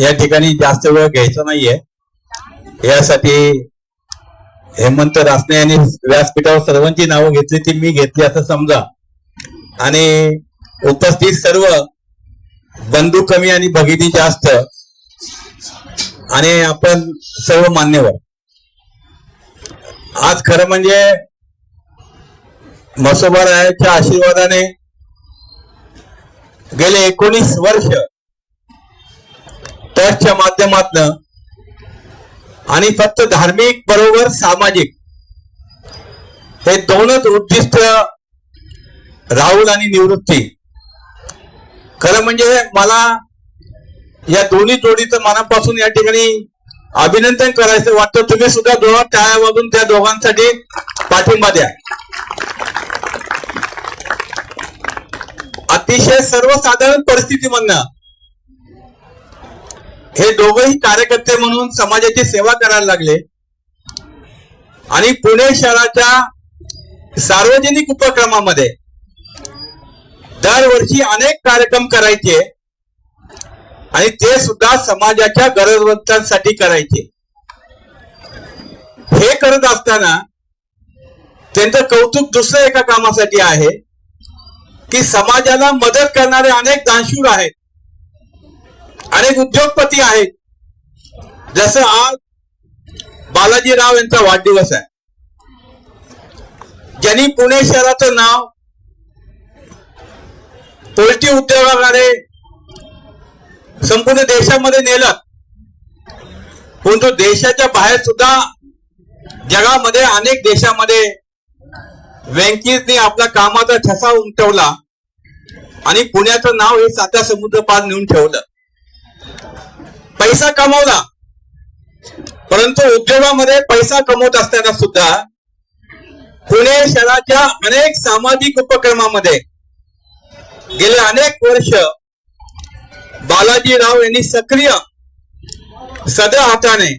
या ठिकाणी जास्त वेळ घ्यायचा नाहीये. यासाठी हेमंत रासने यांनी व्यासपीठावर सर्वांची नावं घेतली ती मी घेतली असं समजा. आणि उपस्थित सर्व बंधू कमी आणि भगिनी जास्त. आणि आपण सर्व मान्यवर. आज खरं म्हणजे मसोबारायाच्या आशीर्वादाने गेले एकोणीस वर्ष ट्रस्टच्या माध्यमातन आणि फक्त धार्मिक बरोबर सामाजिक हे दोनच उद्दिष्ट राहुल आणि निवृत्ती. खरं म्हणजे मला या दोन्ही जोडीचं मनापासून या ठिकाणी अभिनंदन करायचं वाटतं. तुम्ही सुद्धा दोघा टाळ्या वाजून त्या दोघांसाठी पाठिंबा द्या. अतिशय सर्वसाधारण परिस्थितीमधनं हे दोघही कार्यकर्ते म्हणून समाजाची सेवा करायला लागले. आणि पुणे शहराच्या सार्वजनिक उपक्रमामध्ये दरवर्षी अनेक कार्यक्रम करायचे. आणि ते सुद्धा समाजाच्या गरजवंतांसाठी करायचे. हे करत असताना त्यांचं कौतुक दुसऱ्या एका कामासाठी आहे की समाजाला मदत करणारे अनेक दानशूर आहेत. अनेक उद्योगपती आहेत. जसं आज बालाजीराव यांचा वाढदिवस आहे. ज्यांनी पुणे शहराचं नाव पोल्ट्री उद्योगाकडे संपूर्ण देशामध्ये नेलं. परंतु देशाच्या बाहेर सुद्धा जगामध्ये अनेक देशामध्ये व्यंकीजने आपला कामाचा ठसा उमटवला आणि पुण्याचं नाव हे साता समुद्र पार नेऊन ठेवलं. पैसा कमवला. परंतु उद्योगामध्ये पैसा कमवत असताना सुद्धा पुणे शहराच्या अनेक सामाजिक उपक्रमामध्ये गेले अनेक वर्ष बालाजीराव यांनी सक्रिय सदर हाताने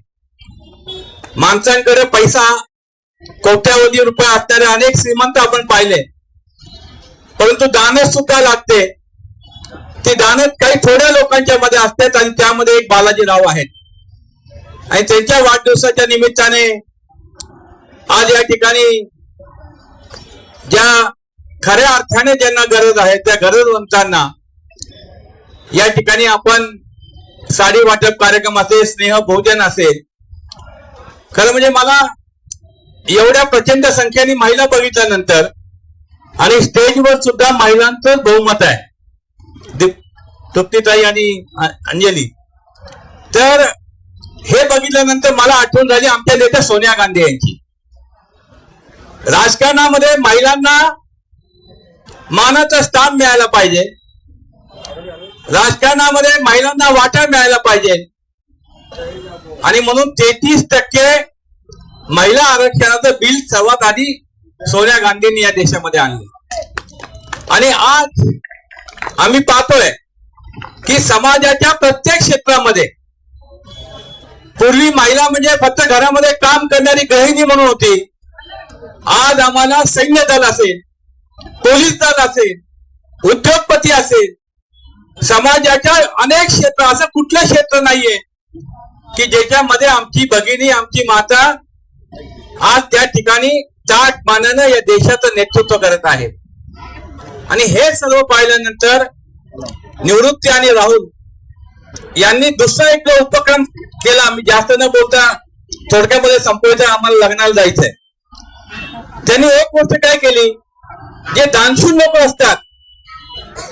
माणसांकडे पैसा कोट्यावधी रुपये असणारे अनेक श्रीमंत आपण पाहिले. परंतु दानच सुद्धा लागते. ते दानत काही थोड्या लोकांच्या मध्ये असतात आणि त्यामध्ये एक बालाजीराव आहेत. आणि त्यांच्या वाढदिवसाच्या निमित्ताने आज या ठिकाणी ज्या खऱ्या अर्थाने ज्यांना गरज आहे त्या गरजवंतांना या ठिकाणी आपण साडी वाटप कार्यक्रम असेल स्नेह भोजन असेल खरं म्हणजे मला एवढ्या प्रचंड संख्येने महिला बघितल्यानंतर आणि स्टेजवर सुद्धा महिलांचं बहुमत आहे. तृप्तीताई आणि अंजली. तर हे बघितल्यानंतर मला आठवण झाली आमच्या नेत्या सोनिया गांधी यांची. राजकारणामध्ये महिलांना मानाचं स्थान मिळायला पाहिजे. राजकारणामध्ये महिलांना वाटा मिळायला पाहिजे. आणि म्हणून तेहतीस टक्के महिला आरक्षणाचं बिल सर्वात आधी सोनिया गांधींनी या देशामध्ये आणले. आणि आज आम्ही पाहतोय की समाजाच्या प्रत्येक क्षेत्रामध्ये. पूर्वी महिला म्हणजे फक्त घरामध्ये काम करणारी गृहिणी म्हणून होती. आज आम्हाला सैन्य दल असेल पोलीस दल असेल उद्योगपती असेल. समाजाच्या अनेक क्षेत्र असं कुठलं क्षेत्र नाहीये की ज्याच्यामध्ये आमची भगिनी आमची माता आज त्या ठिकाणी ताट मानानं या देशाचं नेतृत्व करत आहे. आणि हे सर्व पाहिल्यानंतर निवृत्ती आणि राहुल. यांनी दुसरा एक उपक्रम केला. मी जास्त न बोलता थोडक्यामध्ये संपवायचं आम्हाला लग्नाला जायचंय. त्यांनी एक गोष्ट काय केली? जे दानशूर लोक असतात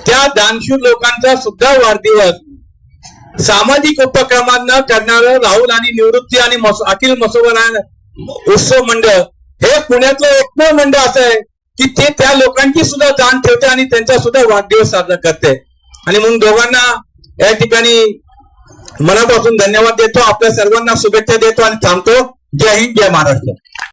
त्या दानशूर लोकांचा सुद्धा वाढदिवस सामाजिक उपक्रमांना करणारं राहुल आणि निवृत्ती आणि अखिल मसोबरा उत्सव मंडळ हे पुण्यातलं एकमेव मंडळ असं आहे की ते त्या लोकांची सुद्धा दान ठेवते आणि त्यांचा सुद्धा वाढदिवस साजरा करते. आणि म्हणून दोघांना या ठिकाणी मनापासून धन्यवाद देतो. आपल्या सर्वांना शुभेच्छा देतो आणि थांबतो. जय हिंद जय महाराष्ट्र.